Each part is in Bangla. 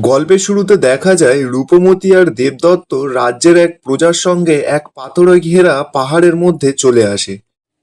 গল্পের শুরুতে দেখা যায় রূপমতি আর দেবদত্ত রাজ্যের এক প্রজার সঙ্গে এক পাথরে ঘেরা পাহাড়ের মধ্যে চলে আসে।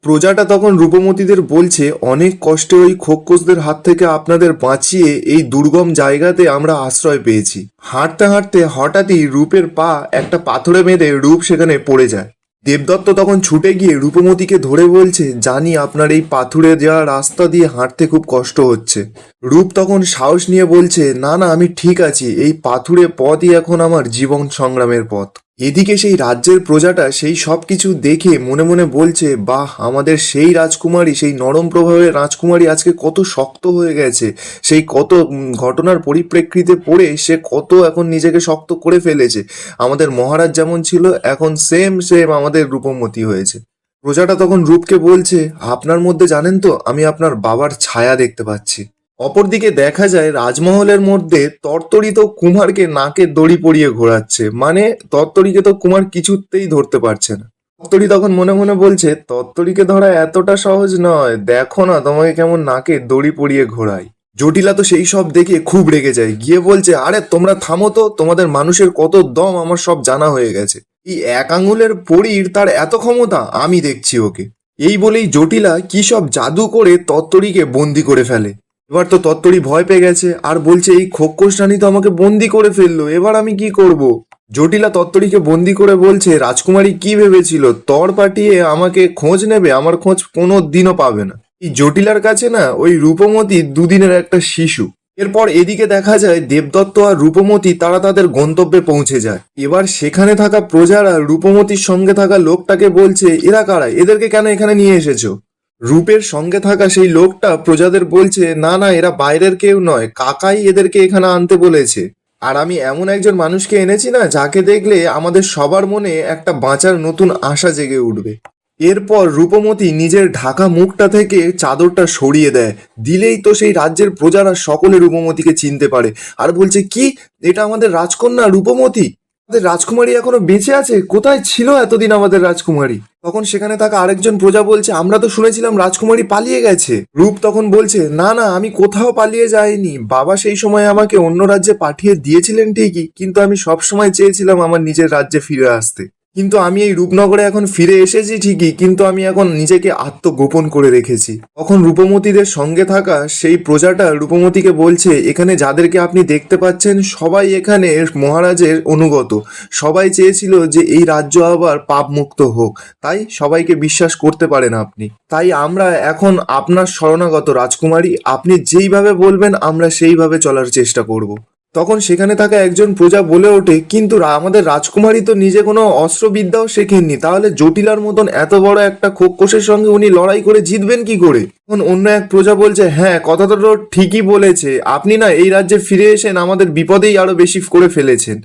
প্রজাটা তখন রূপমতীদের বলছে, অনেক কষ্টে ওই খোকসদের হাত থেকে আপনাদের বাঁচিয়ে এই দুর্গম জায়গাতে আমরা আশ্রয় পেয়েছি। হাঁটতে হাঁটতে হঠাৎই রূপের পা একটা পাথরে বেঁধে রূপ সেখানে পড়ে যায়। দেবদত্ত তখন ছুটে গিয়ে রূপমতিকে ধরে বলছে, জানি আপনার এই পাথুরে যাওয়া রাস্তা দিয়ে হাঁটতে খুব কষ্ট হচ্ছে। রূপ তখন সাহস নিয়ে বলছে, না না, আমি ঠিক আছি। এই পাথুরে পথই এখন আমার জীবন সংগ্রামের পথ। এদিকে সেই রাজ্যের প্রজাটা সেই সব কিছু দেখে মনে মনে বলছে, বাহ, আমাদের সেই রাজকুমারী, সেই নরম প্রভাবের রাজকুমারী আজকে কত শক্ত হয়ে গেছে। সেই কত ঘটনার পরিপ্রেক্ষিতে পড়ে সে কত এখন নিজেকে শক্ত করে ফেলেছে। আমাদের মহারাজ যেমন ছিল, এখন সেম সেম আমাদের রূপমতি হয়েছে। প্রজাটা তখন রূপকে বলছে, আপনার মধ্যে জানেন তো, আমি আপনার বাবার ছায়া দেখতে পাচ্ছি। অপরদিকে দেখা যায় রাজমহলের মধ্যে তরতরি তো কুমারকে নাকে দড়ি পরিয়ে ঘোরাচ্ছে। মানে তরতরিকে তো কুমার কিছুতেই ধরতে পারছে না। তত্তরি তখন মনে মনে বলছে তত্তরিকে ধরা এতটা সহজ নয়। দেখো না তোমাকে কেমন নাকে দড়ি পরিয়ে ঘোরাই। জটিলা তো সেই সব দেখে খুব রেগে যায়। গিয়ে বলছে, আরে তোমরা থামো তো, তোমাদের মানুষের কত দম আমার সব জানা হয়ে গেছে। এই এক আঙুলের পরীর তার এত ক্ষমতা, আমি দেখছি ওকে। এই বলেই জটিলা কি সব জাদু করে তত্তরিকে বন্দি করে ফেলে। এবার তো তত্তরি ভয় পেয়ে গেছে, আর বলছে, এই খোকস রানী তো আমাকে বন্দি করে ফেলল, এবার আমি কি করব? জটিলা তত্তরিকে বন্দি করে বলছে, রাজকুমারী কি ভেবেছিল? তর পাঠিয়ে আমাকে খোঁজ নেবে, আমার খোঁজ কোনো দিনও পাবে না। এই জটিলার কাছে না, ওই রূপমতি দুদিনের একটা শিশু। এরপর এদিকে দেখা যায়, দেবদত্ত আর রূপমতি, তারা তাদের গন্তব্যে পৌঁছে যায়। এবার সেখানে থাকা প্রজারা রূপমতির সঙ্গে থাকা লোকটাকে বলছে, এরা কারা? এদেরকে কেন এখানে নিয়ে এসেছ? রূপের সঙ্গে থাকা সেই লোকটা প্রজাদের বলছে, না না, এরা বাইরের কেউ নয়, কাকাই এদেরকে এখানে আনতে বলেছে। আর আমি এমন একজন মানুষকে এনেছি না, যাকে দেখলে আমাদের সবার মনে একটা বাঁচার নতুন আশা জেগে উঠবে। এরপর রূপমতি নিজের ঢাকা মুখটা থেকে চাদরটা সরিয়ে দেয়। দিলেই তো সেই রাজ্যের প্রজারা সকলে রূপমতিকে চিনতে পারে। আর বলছে, কি? এটা আমাদের রাজকন্যা রূপমতি? আমাদের রাজকুমারী এখনও বেঁচে আছে? কোথায় ছিল এতদিন আমাদের রাজকুমারী? তখন সেখানে থাকা আরেকজন প্রজা বলছে, আমরা তো শুনেছিলাম রাজকুমারী পালিয়ে গেছে। রূপ তখন বলছে, না না, আমি কোথাও পালিয়ে যাইনি। বাবা সেই সময় আমাকে অন্য রাজ্যে পাঠিয়ে দিয়েছিলেন ঠিকই, কিন্তু আমি সব সময় চেয়েছিলাম আমার নিজের রাজ্যে ফিরে আসতে। কিন্তু আমি এই রূপনগরে এখন ফিরে এসেছি ঠিকই, কিন্তু আমি এখন নিজেকে আত্মগোপন করে রেখেছি। তখন রূপমতীদের সঙ্গে থাকা সেই প্রজাটা রূপমতীকে বলছে, এখানে যাদেরকে আপনি দেখতে পাচ্ছেন, সবাই এখানে মহারাজের অনুগত। সবাই চেয়েছিল যে এই রাজ্য আবার পাপ মুক্ত হোক। তাই সবাইকে বিশ্বাস করতে পারেন আপনি। তাই আমরা এখন আপনার শরণাগত রাজকুমারী, আপনি যেইভাবে বলবেন, আমরা সেইভাবে চলার চেষ্টা করব। তখন সেখানে থাকা একজন প্রজা বলে ওঠে, কিন্তু আমাদের রাজকুমারী তো নিজে কোনো অস্ত্রবিদ্যাও শেখেননি। তাহলে জটিলার মতন এত বড় একটা খোকোষের সঙ্গে উনি লড়াই করে জিতবেন কি করে? তখন অন্য এক প্রজা বলছে হ্যাঁ কথাটা তো ঠিকই বলেছে। আপনি না এই রাজ্যে ফিরে এসেন, আমাদের বিপদেই আরও বেশি করে ফেলেছেন।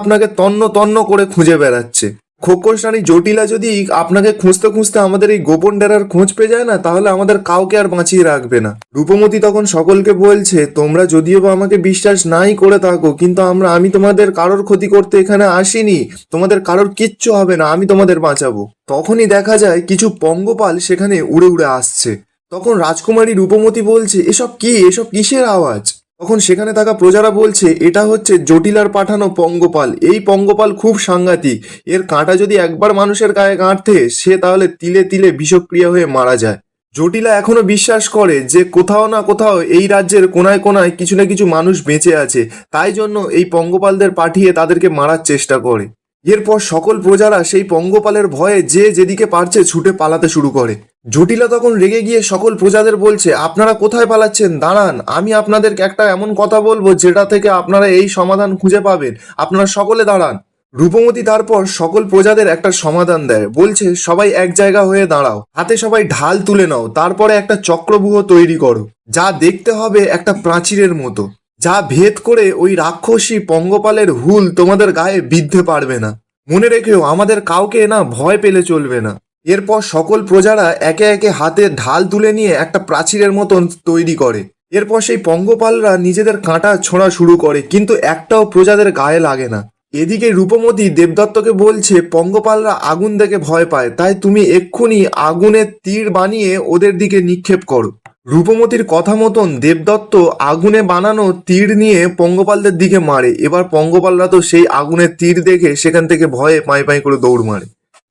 আপনাকে তন্ন তন্ন করে খুঁজে বেড়াচ্ছে। খোকস রানী জটিলা যদি আপনাকে খুঁজতে খুঁজতে আমাদের এই গোপন ডেরার খোঁজ পেয়ে যায় না, তাহলে আমাদের কাউকে আর বাঁচিয়ে রাখবে না। রূপমতি তখন সকলকে বলছে, তোমরা যদিও বা আমাকে বিশ্বাস নাই করে থাকো, কিন্তু আমরা, আমি তোমাদের কারোর ক্ষতি করতে এখানে আসিনি। তোমাদের কারোর কিচ্ছু হবে না, আমি তোমাদের বাঁচাবো। তখনই দেখা যায় কিছু পঙ্গপাল সেখানে উড়ে উড়ে আসছে। তখন রাজকুমারী রূপমতি বলছে, এসব কি? এসব কিসের আওয়াজ? তখন সেখানে থাকা প্রজারা বলছে, এটা হচ্ছে জটিলার পাঠানো পঙ্গপাল। এই পঙ্গপাল খুব সাংঘাতিক। এর কাঁটা যদি একবার মানুষের গায়ে গাঁটতে সে তাহলে তিলে তিলে বিষক্রিয়া হয়ে মারা যায়। জটিলা এখনও বিশ্বাস করে যে কোথাও না কোথাও এই রাজ্যের কোনায় কোনায় কিছু না কিছু মানুষ বেঁচে আছে। তাই জন্য এই পঙ্গপালদের পাঠিয়ে তাদেরকে মারার চেষ্টা করে। এরপর সকল প্রজারা সেই পঙ্গপালের ভয়ে যে যেদিকে পারছে ছুটে পালাতে শুরু করে। জটিলা তখন রেগে গিয়ে সকল প্রজাদের বলছে, আপনারা কোথায় পালাচ্ছেন? দাঁড়ান, আমি আপনাদেরকে একটা এমন কথা বলব যেটা থেকে আপনারা এই সমাধান খুঁজে পাবেন। আপনারা সকলে দাঁড়ান। রূপমতি তারপর সকল প্রজাদের একটা সমাধান দেয়। বলছে, সবাই এক জায়গা হয়ে দাঁড়াও। হাতে সবাই ঢাল তুলে নাও। তারপরে একটা চক্রব্যূহ তৈরি করো। যা দেখতে হবে একটা প্রাচীরের মতো। যা ভেদ করে ওই রাক্ষসী পঙ্গপালের হুল তোমাদের গায়ে বিদ্ধে পারবে না। মনে রেখেও আমাদের কাউকে না ভয় পেলে চলবে না। এরপর সকল প্রজারা একে একে হাতে ঢাল তুলে নিয়ে একটা প্রাচীরের মতন তৈরি করে। এরপর সেই পঙ্গপালরা নিজেদের কাঁটা ছোঁড়া শুরু করে, কিন্তু একটাও প্রজাদের গায়ে লাগে না। এদিকে রূপমতি দেবদত্তকে বলছে, পঙ্গপালরা আগুন দেখে ভয় পায়, তাই তুমি এক্ষুনি আগুনের তীর বানিয়ে ওদের দিকে নিক্ষেপ করো। রূপমতির কথা মতন দেবদত্ত আগুনে বানানো তীর নিয়ে পঙ্গপালদের দিকে মারে। এবার পঙ্গপালরা তো সেই আগুনের তীর দেখে সেখান থেকে ভয়ে পাই পাই করে দৌড় মারে।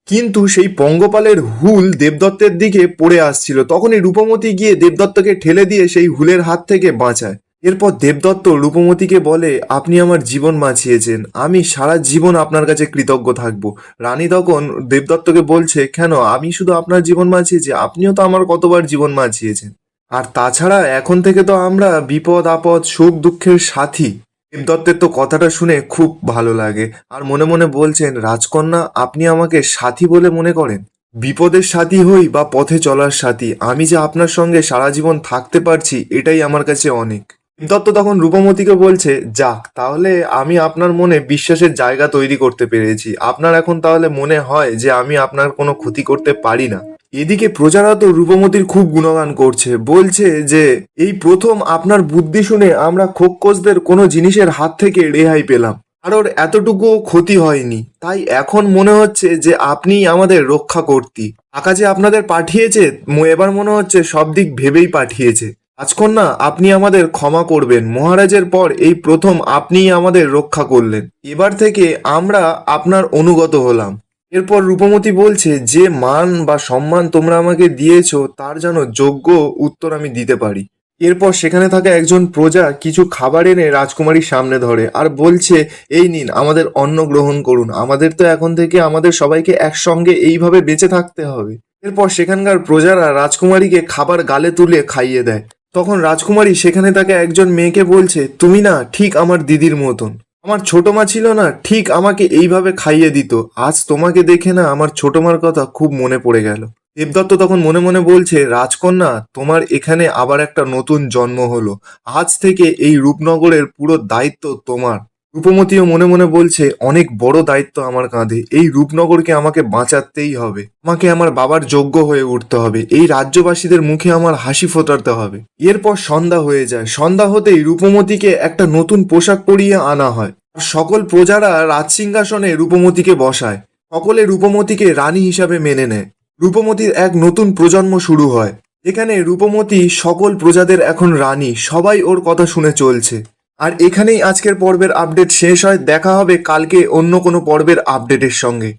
কিন্তু সেই পঙ্গপালের হুল দেবদত্তের দিকে পড়ে আসছিল। তখনই রূপমতি গিয়ে দেবদত্তকে ঠেলে দিয়ে সেই হুলের হাত থেকে বাঁচায়। এরপর দেবদত্ত রূপমতিকে বলে, আপনি আমার জীবন বাঁচিয়েছেন। আমি সারা জীবন আপনার কাছে কৃতজ্ঞ থাকব। রানী তখন দেবদত্তকে বলছে, কেন? আমি শুধু আপনার জীবন বাঁচিয়েছি। আপনিও তো আমার কতবার জীবন বাঁচিয়েছেন। আর তাছাড়া এখন থেকে তো আমরা বিপদ, আপদ, সুখ, দুঃখের সাথী। দেবদত্তের তো কথাটা শুনে খুব ভালো লাগে। আর মনে মনে বলছেন, রাজকন্যা, আপনি আমাকে সাথী বলে মনে করেন? বিপদের সাথী হই বা পথে চলার সাথী? আমি যে আপনার সঙ্গে সারা জীবন থাকতে পারছি, এটাই আমার কাছে অনেক। দত্ত তখন রূপমতিকে বলছে, যাক, তাহলে আমি আপনার মনে বিশ্বাসের জায়গা তৈরি করতে পেরেছি। আপনার এখন তাহলে মনে হয় যে আমি আপনার কোনো ক্ষতি করতে পারি না। এদিকে প্রজারা তো রূপমতির খুব গুণগান করছে। বলছে যে, এই প্রথম আপনার বুদ্ধি শুনে আমরা খোকোসদের কোনো জিনিসের হাত থেকে রেহাই পেলাম। কারোর এতটুকু ক্ষতি হয়নি। তাই এখন মনে হচ্ছে যে আপনিই আমাদের রক্ষা করতি। যে আপনাদের পাঠিয়েছে এবার মনে হচ্ছে সব দিক ভেবেই পাঠিয়েছে। রাজকন্যা, আপনি আমাদের ক্ষমা করবেন। মহারাজের পর এই প্রথম আপনিই আমাদের রক্ষা করলেন। এবার থেকে আমরা আপনার অনুগত হলাম। এরপর রূপমতি বলছে, যে মান বা সম্মান তোমরা আমাকে দিয়েছ, তার যেন যোগ্য উত্তর আমি দিতে পারি। এরপর সেখানে থাকা একজন প্রজা কিছু খাবার এনে রাজকুমারীর সামনে ধরে আর বলছে, এই নিন, আমাদের অন্ন গ্রহণ করুন। আমাদের তো এখন থেকে আমাদের সবাইকে একসঙ্গে এইভাবে বেঁচে থাকতে হবে। এরপর সেখানকার প্রজারা রাজকুমারীকে খাবার গালে তুলে খাইয়ে দেয়। তখন রাজকুমারী সেখানে তাকে একজন মেয়েকে বলছে, তুমি না ঠিক আমার দিদির মতন। আমার ছোট মা ছিল না, ঠিক আমাকে এইভাবে খাইয়ে দিত। আজ তোমাকে দেখে না আমার ছোট মার কথা খুব মনে পড়ে গেল। দেবদত্ত তখন মনে মনে বলছে, রাজকন্যা, তোমার এখানে আবার একটা নতুন জন্ম হলো। আজ থেকে এই রূপনগরের পুরো দায়িত্ব তোমার। রূপমতিও মনে মনে বলছে, অনেক বড় দায়িত্ব আমার কাঁধে। এই রূপনগরকে আমাকে বাঁচাতেই হবে। আমাকে আমার বাবার যোগ্য হয়ে উঠতে হবে। এই রাজ্যবাসীদের মুখে আমার হাসি ফোটাতে হবে। এরপর সন্ধ্যা হয়ে যায়। সন্ধ্যা হতেই রূপমতিকে একটা নতুন পোশাক পরিয়ে আনা হয়। সকল প্রজারা রাজসিংহাসনে রূপমতিকে বসায়। সকলে রূপমতিকে রানী হিসাবে মেনে নেয়। রূপমতির এক নতুন প্রজন্ম শুরু হয়। এখানে রূপমতি সকল প্রজাদের এখন রানী। সবাই ওর কথা শুনে চলছে। আর এখানেই আজকের পর্বের আপডেট শেষ হয়। দেখা হবে কালকে অন্য কোনো পর্বের আপডেটের সঙ্গে।